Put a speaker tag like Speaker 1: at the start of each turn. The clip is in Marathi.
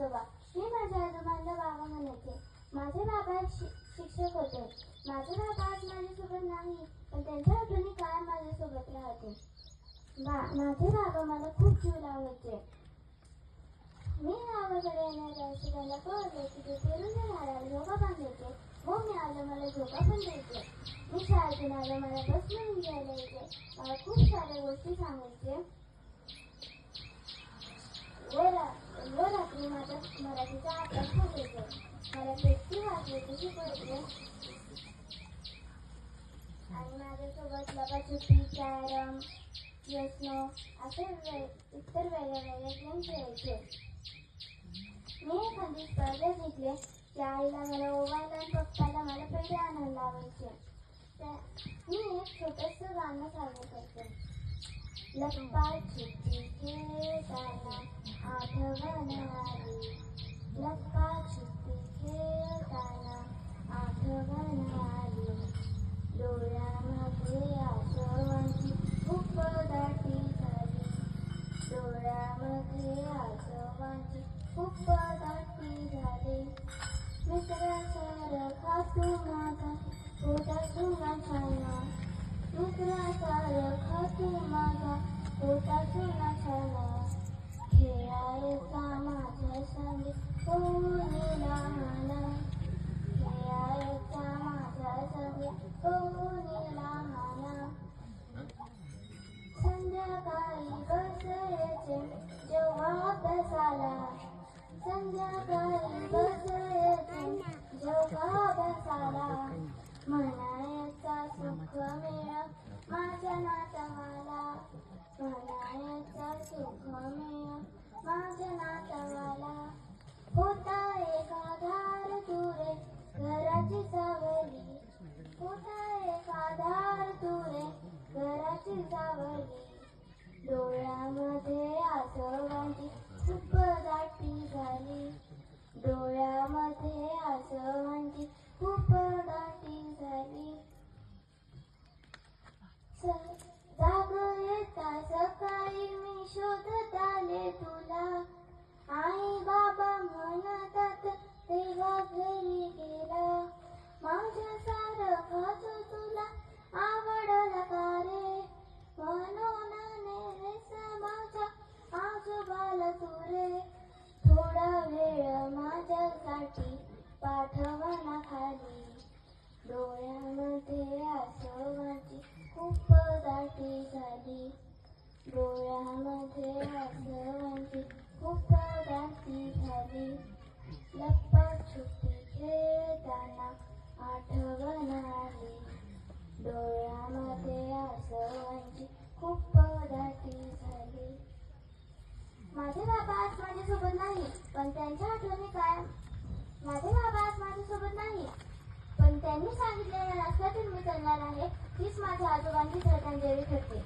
Speaker 1: आजोबा मी माझ्या आजोबांना बाबा म्हणायचे. माझे बाबा शिक्षक होते. माझे बाबा आज माझ्यासोबत नाही पण त्यांच्या आठवणी कायम माझ्यासोबत राहते. बा माझे बाबा मला खूप जीव लावायचे. मी गावाकडे येणाऱ्या त्यांना कळवते की ते फिरून येणाऱ्या झोका बांधायचे हो मी आलं मला झोका पण द्यायचे. मी शाळेतून आलं मला बस म्हणून घ्यायला येते मला खूप साऱ्या गोष्टी सांगायचे. व रा- रात्री माझा मराठीचा अभ्यास करायचे मला पेटती वाजवायची शिकवायचे आणि माझ्यासोबत लपाछुपी कॅरम यस्नो असे वे- इतर वेगळ्या वेगळे गेम खेळायचे. मी एखादी स्पर्धा जिंकले. त्या आईला मला ओवायला आणि पप्पाला मला पेढे आणायला लावायचे त्या- मी एक छोटंसं गाणं सादर करते लपाछुपी खेळताना आठवण आली लपाछुपी खेळताना आठवण आली डोळ्यामध्ये आठवणची खूप दाटी झाली डोळ्यामध्ये आठवणची खूप दाटी झाली मित्रासारखा तू माझा पोटा तुला छाना मित्रासारखा माझा पोटा तुला खेळायचा माझ्या अभ्यासाला संध्याकाळी बसायचे जेव्हा अभ्यासाला म्हणायचा सुख मिळ माझ्या नातवाला म्हणायचा सुख मिळ माझ्या नातवाला होता एक आधार तुरे घराची सावली होता एक आधार तुरे घराची सावली डोळ्यामध्ये आसवांची तुला आवडला का रे म्हणून नेहमीच माझ्या आजोबाला तू रे थोडा वेळ माझ्यासाठी पाठवणा खाली. डोळ्यामध्ये आसवांची खूप दाटी झाली. डोळ्यामध्ये आसवांची खूप दाटी झाली. लपाछुपी खेळताना आठवण आहे डोळ्यामध्ये आसवांची खूप दाटी झाली. माझे बाबा आज माझ्यासोबत नाही पण त्यांच्या आठवणी काय माझे बाबा आज माझ्यासोबत नाही पण त्यांनी सांगितलेल्या रस्त्यातून मी चालणार आहे तीच माझ्या आजोबांची श्रद्धांजली ठरते.